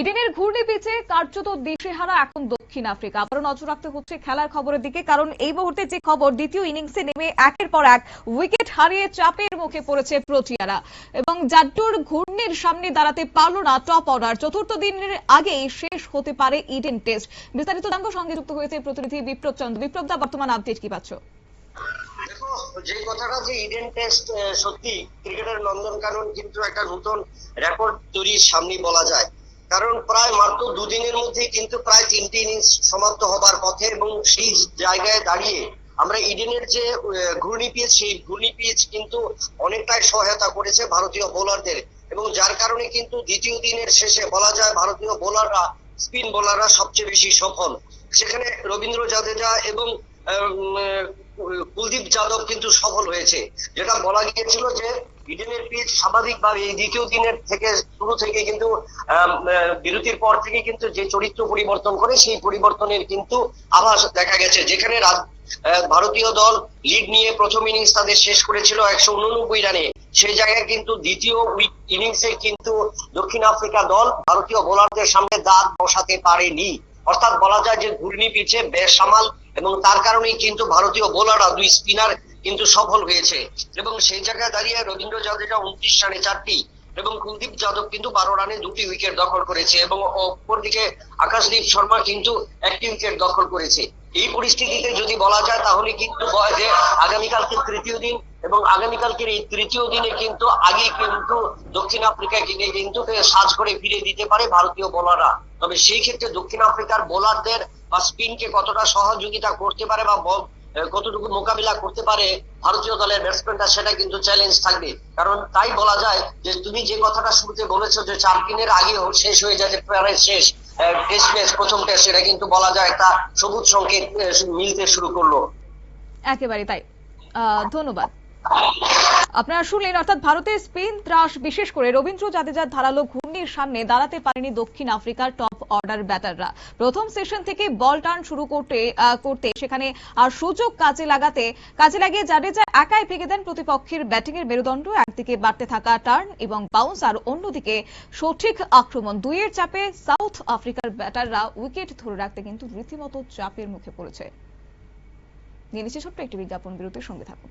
ইডেনের ঘূর্ণি পিচে কার্যত দিশেহারা এখন দক্ষিণ আফ্রিকা। আবারও নজর রাখতে হচ্ছে খেলার খবরের দিকে, কারণ এই মুহূর্তে যে খবর, দ্বিতীয় ইনিংসে নেমে একের পর এক উইকেট হারিয়ে চাপের মুখে পড়েছে প্রোটিয়ারা। এবং জাড্ডুর ঘূর্ণির সামনে দাঁড়াতে পারল না টপ অর্ডার। চতুর্থ দিনের আগেই শেষ হতে পারে ইডেন টেস্ট। বিস্তারিত জানব, সঙ্গে যুক্ত হয়েছে প্রতিনিধি বিপ্লব চন্দ্র। বিপ্লব দা, বর্তমান আপডেট কি পাচ্ছ? যে কথাটা যে ইডেন টেস্ট সত্যি, ক্রিকেটের নন্দনকানন কিন্তু একটা নতুন রেকর্ড তৈরির সামনে বলা যায়। কারণ প্রায় মাত্র দুদিনের মধ্যেই কিন্তু প্রায় তিনটি ইনিংস সমাপ্ত হবার পথে এবং সেই জায়গায় দাঁড়িয়ে আমরা ইডেনের যে ঘূর্ণি পিচ, সেই ঘূর্ণি পিচ কিন্তু অনেকটাই সহায়তা করেছে ভারতীয় বোলারদের এবং যার কারণে কিন্তু দ্বিতীয় দিনের শেষে বলা যায় ভারতীয় বোলাররা, স্পিন বোলাররা সবচেয়ে বেশি সফল। সেখানে রবীন্দ্র জাদেজা এবং কুলদীপ যাদব কিন্তু সফল হয়েছে। যেটা বলা গিয়েছিল যে ইডেনের পিচ স্বাভাবিকভাবে এই দ্বিতীয় দিনের থেকে, শুরু থেকে কিন্তু বিরতির পর থেকে কিন্তু যে চরিত্র পরিবর্তন করে, সেই পরিবর্তনের কিন্তু আভাস দেখা গেছে। যেখানে ভারতীয় দল লিড নিয়ে প্রথম ইনিংস তাদের শেষ করেছিল একশো উননব্বই রানে। সেই জায়গায় কিন্তু দ্বিতীয় ইনিংসে কিন্তু দক্ষিণ আফ্রিকা দল ভারতীয় বোলারদের সামনে দাঁত বসাতে পারেনি। অর্থাৎ বলা যায় যে ঘূর্ণি পিছে বেসামাল এবং তার কারণেই কিন্তু ভারতীয় বোলাররা দুই স্পিনার কিন্তু সফল হয়েছে। এবং সেই জায়গায় দাঁড়িয়ে রবীন্দ্র জাদেজা উনত্রিশ রানে চারটি এবং কুলদীপ যাদব কিন্তু বারো রানে দুটি উইকেট দখল করেছে এবং অপরদিকে আকাশদীপ শর্মা কিন্তু একটি উইকেট দখল করেছে। এই পরিস্থিতিতে যদি বলা যায় তাহলে কিন্তু হয় যে আগামীকালকে তৃতীয় দিন এবং আগামীকালকের এই তৃতীয় দিনে কিন্তু আগে কিন্তু দক্ষিণ আফ্রিকায় কিনে কিন্তু সাজ করে ফিরে দিতে পারে ভারতীয় বোলাররা তবে সেই ক্ষেত্রে দক্ষিণ আফ্রিকার বোলারদের বা স্পিনকে কতটা সহযোগিতা করতে পারে বা কতটুকু মোকাবিলা করতে পারে ভারতীয় দলের ব্যাটসম্যানরা সেটা কিন্তু চ্যালেঞ্জ থাকবে। কারণ তাই বলা যায় যে তুমি যে কথাটা শুরুতে বলেছ যে চার দিনের আগে শেষ হয়ে যায় প্রায় শেষ টেস্ট ম্যাচ প্রথম টেস্ট সেটা কিন্তু বলা যায় একটা সবুজ সংকেত মিলতে শুরু করল। একেবারে তাই। ধন্যবাদ। আপনারা শুনলেন, অর্থাৎ ভারতের স্পিন ত্রাস বিশেষ করে রবীন্দ্র জাদেজার ধারালো ঘূর্ণির সামনে দাঁড়াতে পারেনি দক্ষিণ আফ্রিকার টপ অর্ডার ব্যাটাররা। প্রথম সেশন থেকে বল টার্ন শুরু করতে করতে সেখানে আর সুযোগ কাজে লাগাতে, কাজে লাগিয়ে জাডেজা একাই ভেঙে দেন প্রতিপক্ষের ব্যাটিং এর মেরুদণ্ড। একদিকে বাড়তে থাকা টার্ন এবং বাউন্স আর অন্যদিকে সঠিক আক্রমণ। দুইয়ের চাপে সাউথ আফ্রিকার ব্যাটাররা উইকেট ধরে রাখতে কিন্তু রীতিমতো চাপের মুখে পড়েছে। নিয়ে ছোট্ট একটি বিজ্ঞাপন, বিরতির সঙ্গে থাকুন।